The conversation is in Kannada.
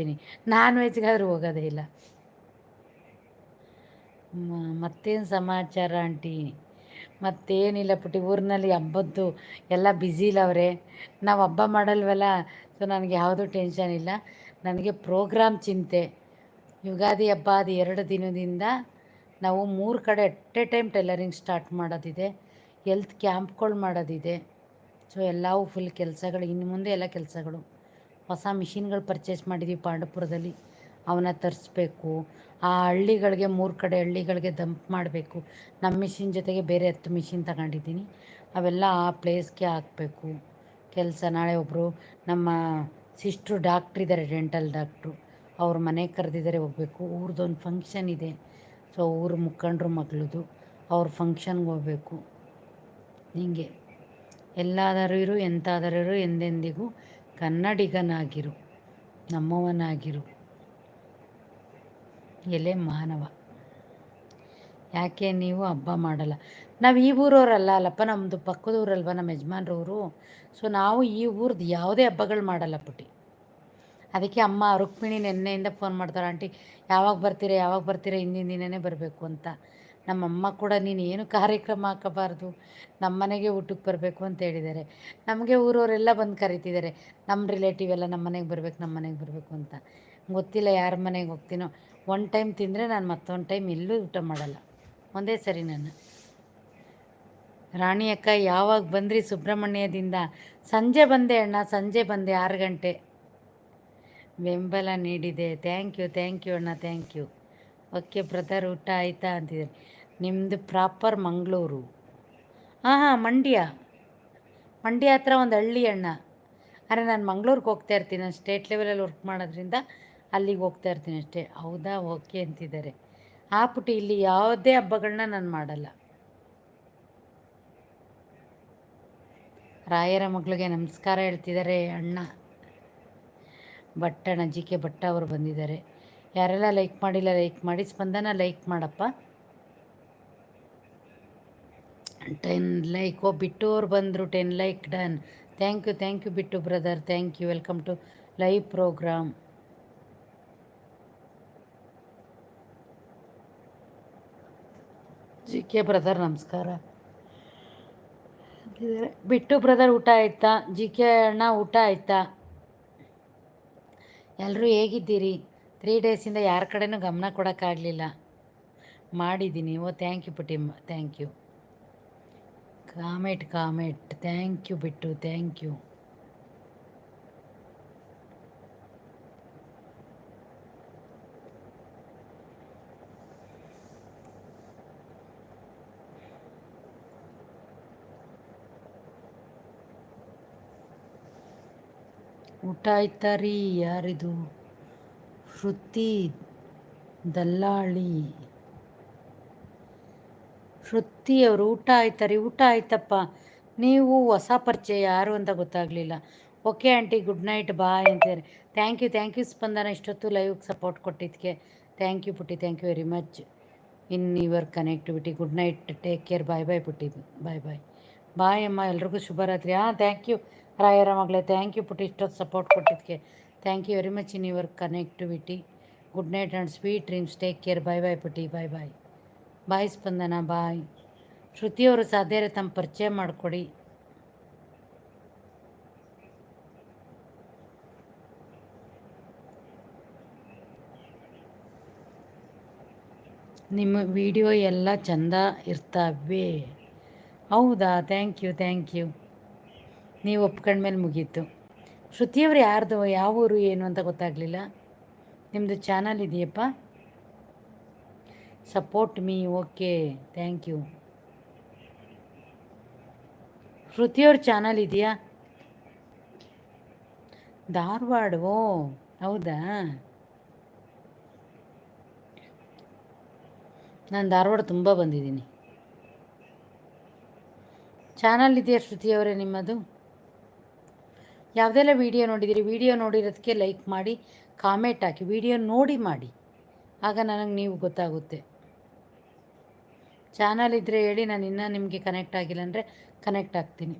ಬರ್ತೀನಿ ನಾನ್ ವೆಜ್ಗಾದ್ರೂ ಹೋಗೋದೇ ಇಲ್ಲ. ಮತ್ತೇನು ಸಮಾಚಾರ ಆಂಟಿ? ಮತ್ತೇನಿಲ್ಲ ಪುಟ್ಟಿ, ಊರಿನಲ್ಲಿ ಹಬ್ಬದ್ದು ಎಲ್ಲ ಬ್ಯುಸಿಲವ್ರೆ ನಾವು ಹಬ್ಬ ಮಾಡಲ್ವಲ್ಲ ಸೊ ನನಗೆ ಯಾವುದೂ ಟೆನ್ಷನ್ ಇಲ್ಲ. ನನಗೆ ಪ್ರೋಗ್ರಾಮ್ ಚಿಂತೆ. ಯುಗಾದಿ ಹಬ್ಬ ಅದು ಎರಡು ದಿನದಿಂದ ನಾವು ಮೂರು ಕಡೆ at a time tailoring start ಮಾಡೋದಿದೆ ಎಲ್ತ್ ಕ್ಯಾಂಪ್ಗಳು ಮಾಡೋದಿದೆ. ಸೊ ಎಲ್ಲವೂ ಫುಲ್ ಕೆಲಸಗಳು ಇನ್ನು ಮುಂದೆ ಎಲ್ಲ ಕೆಲಸಗಳು. ಹೊಸ ಮಿಷಿನ್ಗಳು ಪರ್ಚೇಸ್ ಮಾಡಿದ್ದೀವಿ ಪಾಂಡವಪುರದಲ್ಲಿ. ಅವನ್ನ ತರಿಸ್ಬೇಕು. ಆ ಹಳ್ಳಿಗಳಿಗೆ ಮೂರು ಕಡೆ ಹಳ್ಳಿಗಳಿಗೆ ದಂಪ್ ಮಾಡಬೇಕು. ನಮ್ಮ ಮಿಷಿನ್ ಜೊತೆಗೆ ಬೇರೆ ಹತ್ತು ಮಿಷಿನ್ ತಗೊಂಡಿದ್ದೀನಿ. ಅವೆಲ್ಲ ಆ ಪ್ಲೇಸ್ಗೆ ಹಾಕಬೇಕು. ಕೆಲಸ ನಾಳೆ ಒಬ್ಬರು ನಮ್ಮ ಸಿಸ್ಟ್ರು ಡಾಕ್ಟ್ರ್ ಇದ್ದಾರೆ ಡೆಂಟಲ್ ಡಾಕ್ಟ್ರು. ಅವ್ರ ಮನೆಗೆ ಕರೆದಿದ್ದಾರೆ ಹೋಗಬೇಕು. ಊರ್ದೊಂದು ಫಂಕ್ಷನ್ ಇದೆ. ಸೊ ಊರು ಮುಖಂಡ್ರು ಮಗಳದು. ಅವ್ರ ಫಂಕ್ಷನ್ಗೆ ಹೋಗಬೇಕು. ಹೀಗೆ. ಎಲ್ಲಾದರೂ ಇರು ಎಂತಾದರೂ ಇರು ಎಂದೆಂದಿಗೂ ಕನ್ನಡಿಗನಾಗಿರು, ನಮ್ಮವನಾಗಿರು. ಎಲೆ ಮಾನವ ಯಾಕೆ ನೀವು ಹಬ್ಬ ಮಾಡಲ್ಲ? ನಾವು ಈ ಊರವರಲ್ಲ ಅಲ್ಲಪ್ಪ ನಮ್ಮದು ಪಕ್ಕದ ಊರಲ್ವ ನಮ್ಮ ಯಜಮಾನ್ರವರು. ಸೊ ನಾವು ಈ ಊರ್ದು ಯಾವುದೇ ಹಬ್ಬಗಳು ಮಾಡಲ್ಲ ಪುಟ್ಟಿ. ಅದಕ್ಕೆ ಅಮ್ಮ ರುಕ್ಮಿಣಿ ನೆನ್ನೆಯಿಂದ ಫೋನ್ ಮಾಡ್ತಾರೆ ಆಂಟಿ, ಯಾವಾಗ ಬರ್ತೀರಾ ಯಾವಾಗ ಬರ್ತೀರಾ, ಹಿಂದಿನ ದಿನನೇ ಬರಬೇಕು ಅಂತ. ನಮ್ಮಮ್ಮ ಕೂಡ, ನೀನು ಏನು ಕಾರ್ಯಕ್ರಮ ಹಾಕಬಾರ್ದು ನಮ್ಮ ಮನೆಗೆ ಊಟಕ್ಕೆ ಬರಬೇಕು ಅಂತ ಹೇಳಿದ್ದಾರೆ. ನಮಗೆ ಊರವರೆಲ್ಲ ಬಂದು ಕರಿತಿದ್ದಾರೆ ನಮ್ಮ ರಿಲೇಟಿವ್ ಎಲ್ಲ ನಮ್ಮ ಮನೆಗೆ ಬರಬೇಕು ನಮ್ಮ ಮನೆಗೆ ಬರಬೇಕು ಅಂತ. ಗೊತ್ತಿಲ್ಲ ಯಾರ ಮನೆಗೆ ಹೋಗ್ತೀನೋ. ಒನ್ ಟೈಮ್ ತಿಂದರೆ ನಾನು ಮತ್ತೊಂದು ಟೈಮ್ ಎಲ್ಲೂ ಊಟ ಮಾಡಲ್ಲ. ಒಂದೇ ಸರಿ ನಾನು. ರಾಣಿ ಅಕ್ಕ, ಯಾವಾಗ ಬಂದ್ರಿ ಸುಬ್ರಹ್ಮಣ್ಯದಿಂದ? ಸಂಜೆ ಬಂದೆ ಅಣ್ಣ, ಸಂಜೆ ಬಂದೆ, ಆರು ಗಂಟೆ. ಬೆಂಬಲ ನೀಡಿದೆ. ಥ್ಯಾಂಕ್ ಯು ಥ್ಯಾಂಕ್ ಯು ಅಣ್ಣ, ಥ್ಯಾಂಕ್ ಯು. ಓಕೆ ಬ್ರದರ್, ಊಟ ಆಯಿತಾ ಅಂತಿದ್ದಾರೆ. ನಿಮ್ಮದು ಪ್ರಾಪರ್ ಮಂಗಳೂರು. ಹಾಂ ಹಾಂ, ಮಂಡ್ಯ. ಮಂಡ್ಯ ಹತ್ರ ಒಂದು ಹಳ್ಳಿ ಅಣ್ಣ. ಅರೆ, ನಾನು ಮಂಗ್ಳೂರಿಗೆ ಹೋಗ್ತಾ ಇರ್ತೀನಿ. ನಾನು ಸ್ಟೇಟ್ ಲೆವೆಲಲ್ಲಿ ವರ್ಕ್ ಮಾಡೋದ್ರಿಂದ ಅಲ್ಲಿಗೆ ಹೋಗ್ತಾ ಇರ್ತೀನಿ ಅಷ್ಟೇ. ಹೌದಾ? ಓಕೆ ಅಂತಿದ್ದಾರೆ. ಆ ಪುಟಿ ಇಲ್ಲಿ ಯಾವುದೇ ಹಬ್ಬಗಳನ್ನ ನಾನು ಮಾಡಲ್ಲ. ರಾಯರ ಮಗಳಿಗೆ ನಮಸ್ಕಾರ ಹೇಳ್ತಿದ್ದಾರೆ ಅಣ್ಣ. ಭಟ್ಟಣ್ಣ ಜಿ ಕೆ ಭಟ್ಟ ಅವರು ಬಂದಿದ್ದಾರೆ. ಯಾರೆಲ್ಲ ಲೈಕ್ ಮಾಡಿಲ್ಲ ಲೈಕ್ ಮಾಡಿ ಸ್ಪಂದನ ಲೈಕ್ ಮಾಡಪ್ಪ. ಟೆನ್ ಲೈಕ್, ಓ ಬಿಟ್ಟು ಅವ್ರು ಬಂದರು ten like, done. Thank you thank you, Bittu brother, thank you. Welcome to live program. G K brother, ನಮಸ್ಕಾರ. ಬಿಟ್ಟು ಬ್ರದರ್, ಊಟ ಆಯ್ತಾ? ಜಿ ಕೆ ಅಣ್ಣ, ಊಟ ಆಯ್ತಾ? ಎಲ್ಲರೂ ಹೇಗಿದ್ದೀರಿ? ತ್ರೀ ಡೇಸಿಂದ ಯಾರ ಕಡೆನೂ ಗಮನ ಕೊಡೋಕ್ಕಾಗಲಿಲ್ಲ. ಮಾಡಿದ್ದೀನಿ. ಓ, thank you ಪುಟಿಮ್ಮ thank you. Comment comment thank you Bittu thank you ಊಟ ಆಯ್ತಾ ರೀ ಯಾರಿದು? ಶ್ರುತಿ ದಲ್ಲಾಳಿ. ಶ್ರುತಿ ಅವರು ಊಟ ಆಯ್ತಾ ರೀ ಊಟ ಆಯ್ತಪ್ಪ. ನೀವು ಹೊಸ ಪರಿಚಯ ಯಾರು ಅಂತ ಗೊತ್ತಾಗಲಿಲ್ಲ. Okay aunty, good night, bye ಅಂತಾರೆ thank you thank you Spandana, ಇಷ್ಟೊತ್ತು ಲೈವ್ಗೆ ಸಪೋರ್ಟ್ ಕೊಟ್ಟಿದ್ದಕ್ಕೆ. ಥ್ಯಾಂಕ್ ಯು ಪುಟ್ಟಿ, thank you very much. In your connectivity, good night, take care, bye bye ಪುಟ್ಟಿ, ಬಾಯ್ ಬಾಯ್. ಬಾಯ್ ಅಮ್ಮ, ಎಲ್ರಿಗೂ ಶುಭರಾತ್ರಿ ಹಾಂ, ಥ್ಯಾಂಕ್ ಯು. ರಾಯರ ಮಗಳೇ, ಥ್ಯಾಂಕ್ ಯು ಪುಟ್ಟಿ, ಇಷ್ಟೊತ್ತು ಸಪೋರ್ಟ್ ಕೊಟ್ಟಿದ್ದಕ್ಕೆ. Thank you very much in your connectivity. Good night and sweet dreams. Take care, bye bye ಪುಟ್ಟಿ, ಬಾಯ್ ಬಾಯ್. ಬಾಯ್ ಸ್ಪಂದನ, ಬಾಯ್. ಶ್ರುತಿಯವರು ಸಾಧ್ಯ ತಮ್ಮ ಪರಿಚಯ ಮಾಡಿಕೊಡಿ. ನಿಮ್ಮ ವಿಡಿಯೋ ಎಲ್ಲ ಚಂದ ಇರ್ತಾವೆ. ಹೌದಾ? Thank you thank you. ನೀವು ಒಪ್ಕೊಂಡ್ಮೇಲೆ ಮುಗೀತು. ಶ್ರುತಿಯವರು ಯಾರ್ದು, ಯಾವ ಊರು, ಏನು ಅಂತ ಗೊತ್ತಾಗಲಿಲ್ಲ. ನಿಮ್ಮದು ಚಾನಲ್ ಇದೆಯಪ್ಪ? Support me okay thank you ಶ್ರುತಿಯವ್ರ channel ಇದೆಯಾ? ಧಾರವಾಡ, ಓ, ಹೌದಾ? ನಾನು ಧಾರವಾಡ ತುಂಬ ಬಂದಿದ್ದೀನಿ. ಚಾನಲ್ ಇದೆಯಾ ಶ್ರುತಿಯವರೇ ನಿಮ್ಮದು? ಯಾವುದೆಲ್ಲ ವಿಡಿಯೋ ನೋಡಿದ್ದೀರಿ ವಿಡಿಯೋ ನೋಡಿರೋದಕ್ಕೆ ಲೈಕ್ ಮಾಡಿ ಕಾಮೆಂಟ್ ಹಾಕಿ ವಿಡಿಯೋ ನೋಡಿ ಮಾಡಿ. ಆಗ ನನಗೆ ನೀವು ಗೊತ್ತಾಗುತ್ತೆ. ಚಾನಲ್ ಇದ್ದರೆ ಹೇಳಿ ನಾನು ಇನ್ನೂ ನಿಮಗೆ ಕನೆಕ್ಟ್ ಆಗಿಲ್ಲ ಅಂದರೆ ಕನೆಕ್ಟ್ ಆಗ್ತೀನಿ.